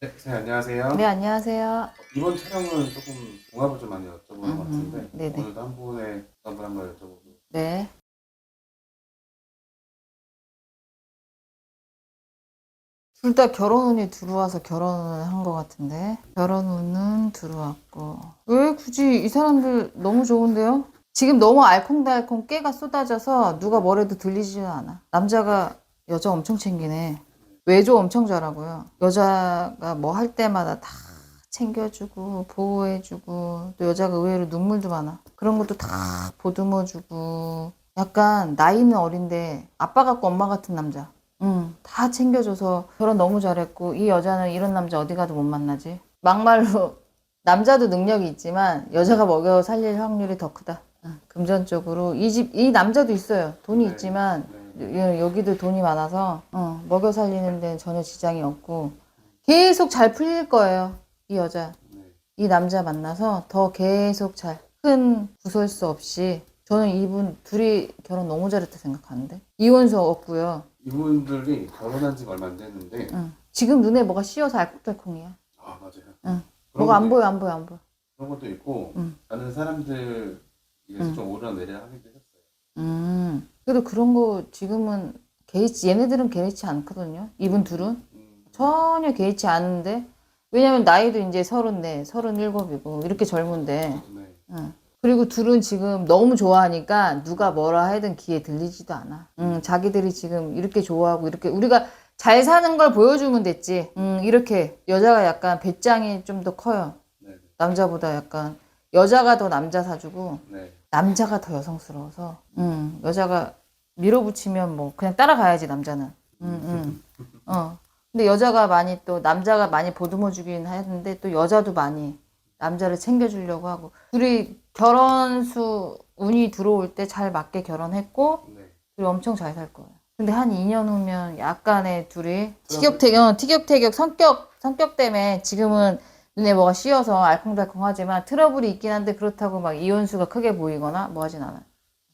네, 선생님 안녕하세요. 네, 안녕하세요. 이번 촬영은 조금 종합을 좀 많이 여쭤보는 것 음, 같은데 네네. 오늘도 한 분의 한분 한번 여쭤보고 네. 둘 다 결혼운이 들어와서 결혼을 한 것 같은데 결혼운은 들어왔고 왜 굳이 이 사람들 너무 좋은데요? 지금 너무 알콩달콩 깨가 쏟아져서 누가 뭐래도 들리지도 않아. 남자가 여자 엄청 챙기네. 외조 엄청 잘하고요. 여자가 뭐 할 때마다 다 챙겨주고 보호해주고 또 여자가 의외로 눈물도 많아. 그런 것도 다 보듬어주고 약간 나이는 어린데 아빠 같고 엄마 같은 남자. 응, 다 챙겨줘서 결혼 너무 잘했고 이 여자는 이런 남자 어디 가도 못 만나지. 막말로 남자도 능력이 있지만 여자가 먹여 살릴 확률이 더 크다. 응, 금전적으로 이 집 이 남자도 있어요. 돈이 네. 있지만 네. 여- 여기도 돈이 많아서 어, 먹여 살리는 데는 전혀 지장이 없고 계속 잘 풀릴 거예요. 이 여자. 네. 이 남자 만나서 더 계속 잘 큰 구설수 없이 저는 이분 둘이 결혼 너무 잘했다 생각하는데 이혼수 없고요. 이분들이 결혼한 지가 얼마 안 됐는데 응. 지금 눈에 뭐가 씌어서 알콩달콩이야. 아 맞아요. 응. 뭐가 안 보여 안 보여 안 보여. 그런 것도 있고 응. 다른 사람들 이래서 응. 좀 오르락 내리락 하기도 했어요. 음. 그래도 그런 거 지금은 개의치 얘네들은 개의치 않거든요. 이분 둘은 음, 전혀 개의치 않은데 왜냐면 나이도 이제 서른네, 서른일곱이고 이렇게 젊은데 네. 응. 그리고 둘은 지금 너무 좋아하니까 누가 뭐라 하든 귀에 들리지도 않아. 응, 자기들이 지금 이렇게 좋아하고 이렇게 우리가 잘 사는 걸 보여주면 됐지. 응, 이렇게 여자가 약간 배짱이 좀 더 커요. 네. 남자보다 약간 여자가 더 남자 사주고 네. 남자가 더 여성스러워서 응, 여자가 밀어붙이면 뭐 그냥 따라가야지 남자는. 응, 응. 어. 근데 여자가 많이 또 남자가 많이 보듬어 주긴 하는데 또 여자도 많이 남자를 챙겨주려고 하고 둘이 결혼수 운이 들어올 때 잘 맞게 결혼했고 네. 둘이 엄청 잘 살 거예요. 근데 한 2년 후면 약간의 둘이 티격태격, 티격태격 성격 성격 때문에 지금은 눈에 뭐가 씌어서 알콩달콩하지만 트러블이 있긴 한데 그렇다고 막 이혼수가 크게 보이거나 뭐 하진 않아요.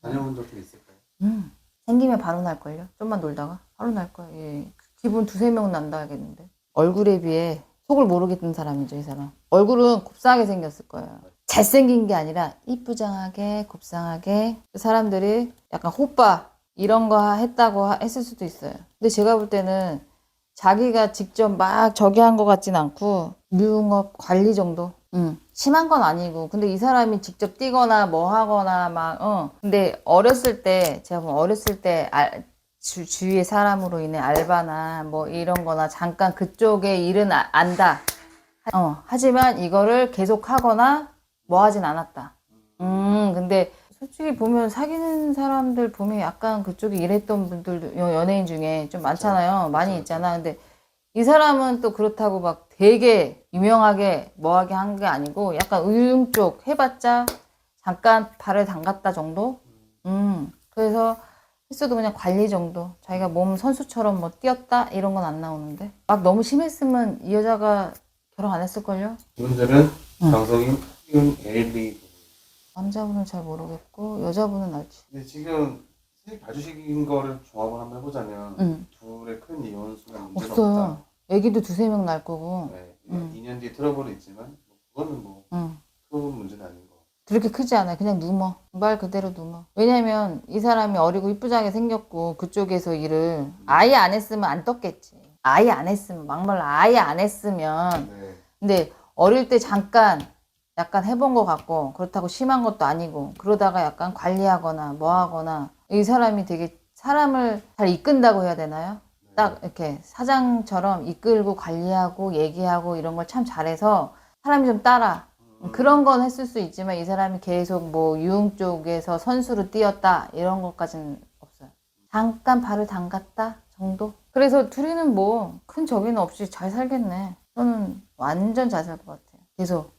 자녀분 적좀 있을까요? 음. 생기면 바로 날걸요? 좀만 놀다가 바로 날 거예요. 예. 기본 두세 명 난다 하겠는데. 얼굴에 비해 속을 모르겠던 사람이죠, 이 사람. 얼굴은 곱상하게 생겼을 거예요. 잘생긴 게 아니라 이쁘장하게, 곱상하게. 그 사람들이 약간 호빠 이런 거 했다고 하- 했을 수도 있어요. 근데 제가 볼 때는 자기가 직접 막 저기 한 것 같진 않고 유흥업 관리 정도. 음, 심한 건 아니고 근데 이 사람이 직접 뛰거나 뭐 하거나 막 어. 근데 어렸을 때 제가 보면 어렸을 때 알, 주, 주위의 사람으로 인해 알바나 뭐 이런 거나 잠깐 그쪽의 일은 아- 안다. 어, 하지만 이거를 계속 하거나 뭐 하진 않았다. 음, 근데 솔직히 보면 사귀는 사람들 보면 약간 그쪽에 일했던 분들도 여- 연예인 중에 좀 많잖아요. 많이. 있잖아. 근데 이 사람은 또 그렇다고 막 되게 유명하게 뭐하게 한 게 아니고 약간 의용 쪽 해봤자 잠깐 발을 담갔다 정도? 음, 그래서 했어도 그냥 관리 정도. 자기가 몸 선수처럼 뭐 뛰었다? 이런 건 안 나오는데. 막 너무 심했으면 이 여자가 결혼 안 했을걸요? 이분들은 응. 방송인 에일리 부부. 남자분은 잘 모르겠고, 여자분은 알지. 근데 지금 봐주신 거를 종합을 한번 해보자면 응. 둘의 큰 이혼 수가 문제는 없어요. 없다. 애기도 두세 명 날 거고, 네. 응. 2년 뒤에 트러블은 있지만 뭐 그거는 뭐 응. 큰 문제는 아닌 거. 그렇게 크지 않아요. 그냥 누워. 말 그대로 누워. 왜냐면 이 사람이 어리고 이쁘장하게 생겼고 그쪽에서 일을 아예 안 했으면 안 떴겠지. 아예 안 했으면 막말로 아예 안 했으면 네. 근데 어릴 때 잠깐 약간 해본 것 같고 그렇다고 심한 것도 아니고 그러다가 약간 관리하거나 뭐 하거나 이 사람이 되게 사람을 잘 이끈다고 해야 되나요? 딱 이렇게 사장처럼 이끌고 관리하고 얘기하고 이런 걸 참 잘해서 사람이 좀 따라 그런 건 했을 수 있지만 이 사람이 계속 뭐 유흥 쪽에서 선수로 뛰었다 이런 것까지는 없어요. 잠깐 발을 담갔다 정도? 그래서 둘이는 뭐 큰 저기는 없이 잘 살겠네. 저는 완전 잘 살 것 같아요. 계속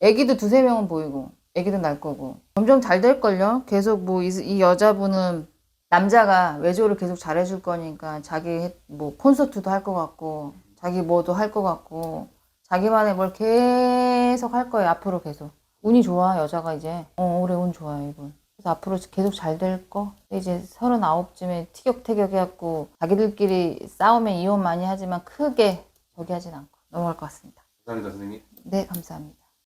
애기도 두세 명은 보이고 애기도 날 거고 점점 잘 될걸요. 계속 뭐 이 여자분은 남자가 외조를 계속 잘해줄 거니까 자기 해- 뭐 콘서트도 할 것 같고 자기 뭐도 할 것 같고 자기만의 뭘 계속 할 거예요. 앞으로 계속. 운이 좋아, 여자가 이제. 어, 올해 운 좋아요, 이분. 그래서 앞으로 계속 잘 될 거. 이제 서른아홉쯤에 티격태격 해갖고 자기들끼리 싸우면 이혼 많이 하지만 크게 저기 하진 않고. 넘어갈 것 같습니다. 감사합니다, 선생님. 네, 감사합니다.